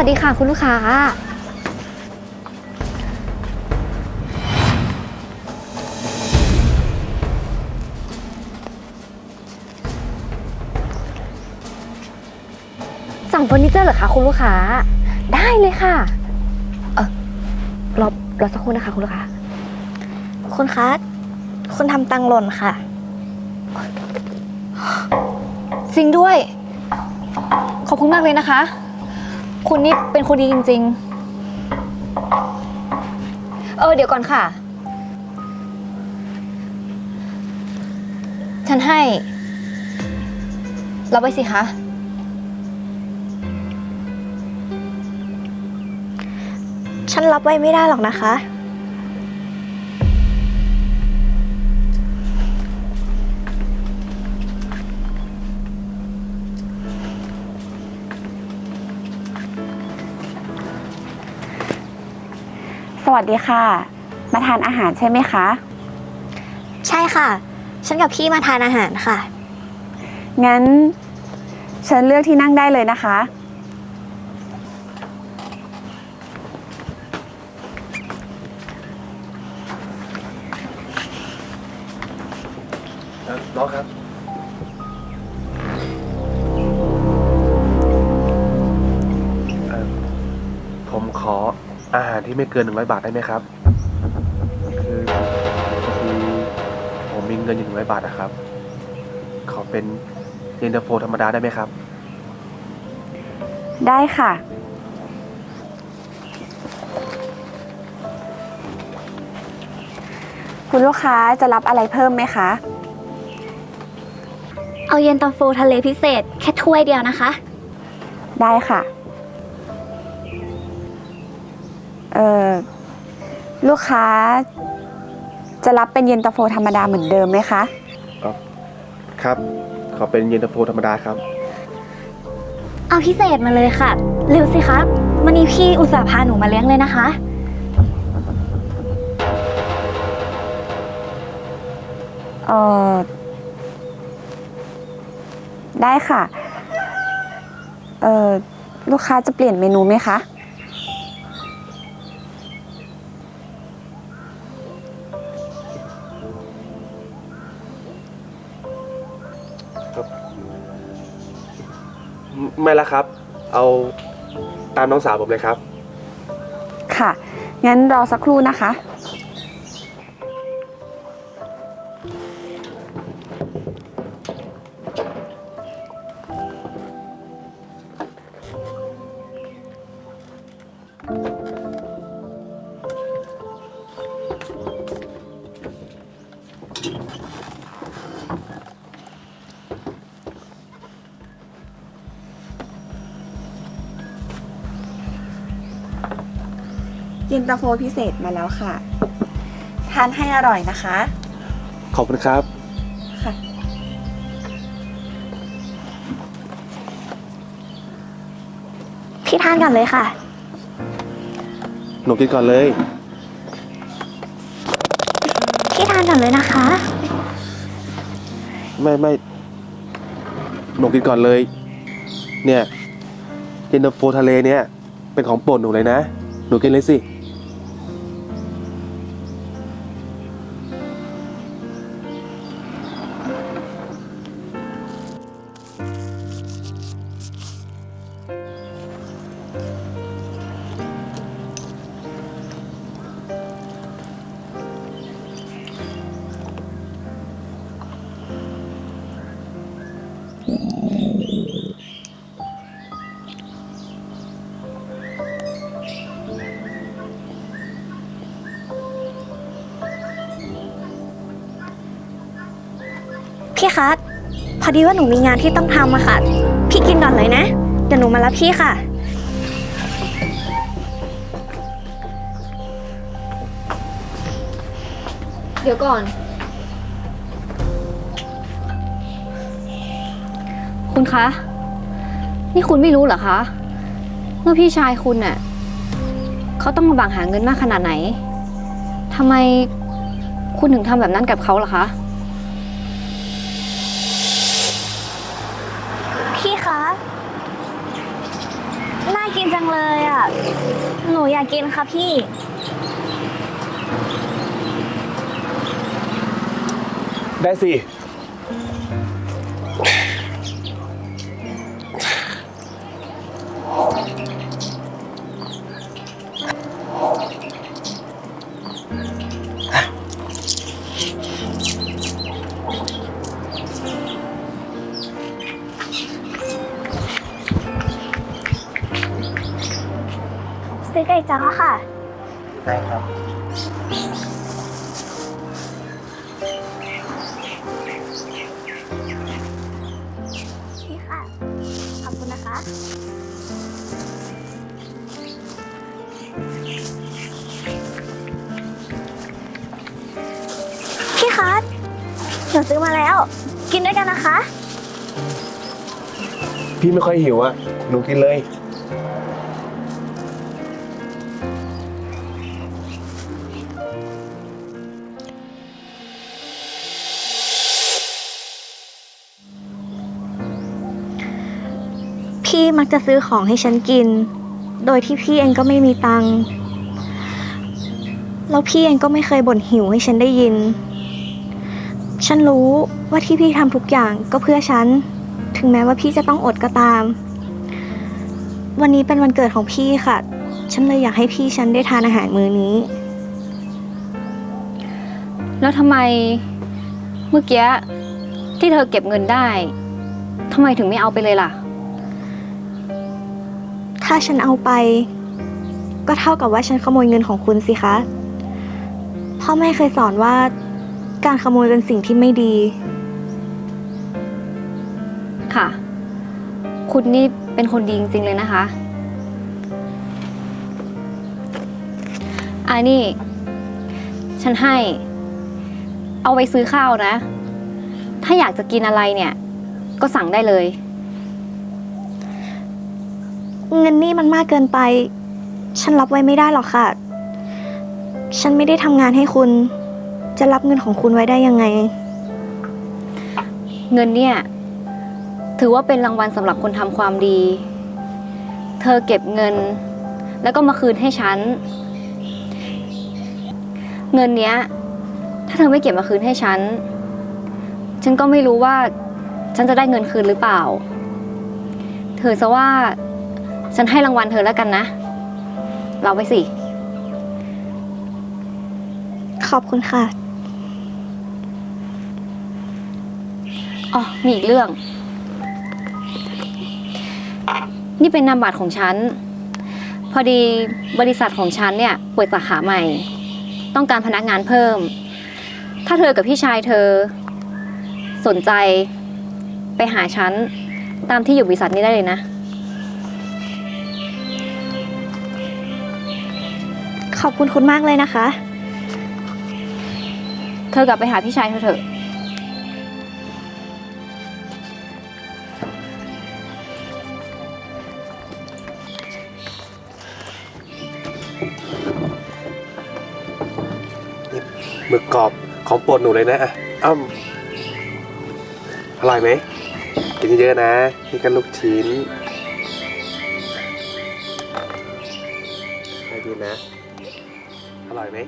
วัสดีค่ะคุณลูกค้า สั่งเฟอร์นิเจอร์เหรอคะคุณลูกค้า ได้เลยค่ะ เออรอรอสักครู่นะคะคุณลูกค้า คุณคะ คุณทำตังหล่นค่ะ จริงด้วย ขอบคุณมากเลยนะคะ คุณนี่เป็นคนดีจริง ๆ เออ เดี๋ยวก่อนค่ะ ฉันให้ รับไว้สิคะ ฉันรับไว้ไม่ได้หรอกนะคะ วัสดีค่ะ มาทานอาหารใช่ไหมคะ ใช่ค่ะ ฉันกับพี่มาทานอาหารค่ะ งั้นเชิญเลือกที่นั่งได้เลยนะคะ น้องครับ ที่ไม่เกินหนึ่งร้อยบาทได้ไหมครับ คือพอดีผมมีเงินอยู่หนึ่งร้อยบาทนะครับ ขอเป็นเย็นตาโฟธรรมดาได้ไหมครับ ได้ค่ะ คุณลูกค้าจะรับอะไรเพิ่มไหมคะ เอาเย็นตาโฟทะเลพิเศษ แค่ถ้วยเดียวนะคะ ได้ค่ะ ลูกค้าจะรับเป็นเย็นตาโฟธรรมดาเหมือนเดิมไหมคะ ครับ ขอเป็นเย็นตาโฟธรรมดาครับ เอาพิเศษมาเลยค่ะ เร็วสิครับวันนี้พี่อุตส่าห์พาหนูมาเลี้ยงเลยนะคะ เอ่อได้ค่ะ เอ่อลูกค้าจะเปลี่ยนเมนูไหมคะ ไม่ละครับ เอาตามน้องสาวผมเลยครับ ค่ะ งั้นรอสักครู่นะคะ นตาโฟพิเศษมาแล้วค่ะ ทานให้อร่อยนะคะ ขอบคุณครับ ค่ะ พี่ทานก่อนเลยค่ะ หนูกินก่อนเลย พี่ทานก่อนเลยนะคะ ไม่ไม่หนูกินก่อนเลย เนี่ยเย็นตาโฟทะเลเนี่ย เป็นของโปรดหนูเลยนะ หนูกินเลยสิ คะพอดีว่าหนูมีงานที่ต้องทำอะค่ะ พี่กินก่อนเลยนะ เดี๋ยวหนูมารับพี่ค่ะ เดี๋ยวก่อน คุณคะ นี่คุณไม่รู้เหรอคะว่าพี่ชายคุณน่ะเขาต้องมาบังหาเงินมากขนาดไหนทำไมคุณถึงทำแบบนั้นกับเขาล่ะคะ เลยอะ หนูอยากกินค่ะพี่ ได้สิ ซื้อไก่จ้าค่ะ ได้ครับ นี่ค่ะ ขอบคุณนะคะ พี่คะหนูซื้อมาแล้ว กินด้วยกันนะคะ พี่ไม่ค่อยหิวอะหนูกินเลย พี่มักจะซื้อของให้ฉันกิน โดยที่พี่เองก็ไม่มีตังค์แล้วพี่เองก็ไม่เคยบ่นหิวให้ฉันได้ยิน ฉันรู้ว่าที่พี่ทำทุกอย่างก็เพื่อฉัน ถึงแม้ว่าพี่จะต้องอดก็ตาม วันนี้เป็นวันเกิดของพี่ค่ะ ฉันเลยอยากให้พี่ฉันได้ทานอาหารมื้อนี้ แล้วทำไมเมื่อกี้ที่เธอเก็บเงินได้ทำไมถึงไม่เอาไปเลยล่ะ ถ้าฉันเอาไป ก็เท่ากับว่าฉันขโมยเงินของคุณสิคะ พ่อแม่เคยสอนว่าการขโมยเป็นสิ่งที่ไม่ดี ค่ะ คุณนี่เป็นคนดีจริงๆเลยนะคะอันนี้ ฉันให้ เอาไว้ซื้อข้าวนะ ถ้าอยากจะกินอะไรเนี่ย ก็สั่งได้เลย เงินนี่มันมากเกินไป ฉันรับไว้ไม่ได้หรอกค่ะ ฉันไม่ได้ทำงานให้คุณ จะรับเงินของคุณไว้ได้ยังไง เงินเนี่ย ถือว่าเป็นรางวัลสำหรับคนทำความดี เธอเก็บเงิน แล้วก็มาคืนให้ฉัน เงินเนี้ย ถ้าเธอไม่เก็บมาคืนให้ฉัน ฉันก็ไม่รู้ว่า ฉันจะได้เงินคืนหรือเปล่า เธอซะว่า ฉันให้รางวัลเธอแล้วกันนะ เราไปสิ ขอบคุณค่ะ อ๋อ มีอีกเรื่อง นี่เป็นนามบัตรของฉัน พอดีบริษัทของฉันเนี่ยเปิดสาขาใหม่ ต้องการพนักงานเพิ่ม ถ้าเธอกับพี่ชายเธอ สนใจไปหาฉัน ตามที่อยู่บริษัทนี้ได้เลยนะ ขอบคุณคุณมากเลยนะคะ เธอกลับไปหาพี่ชายเธอเถอะ หมึกกรอบของโปรดหนูเลยนะอะอ้ำอร่อยไหมกินเยอะๆนะนี่กันลูกชิ้นให้ดีนะ อร่อยไหม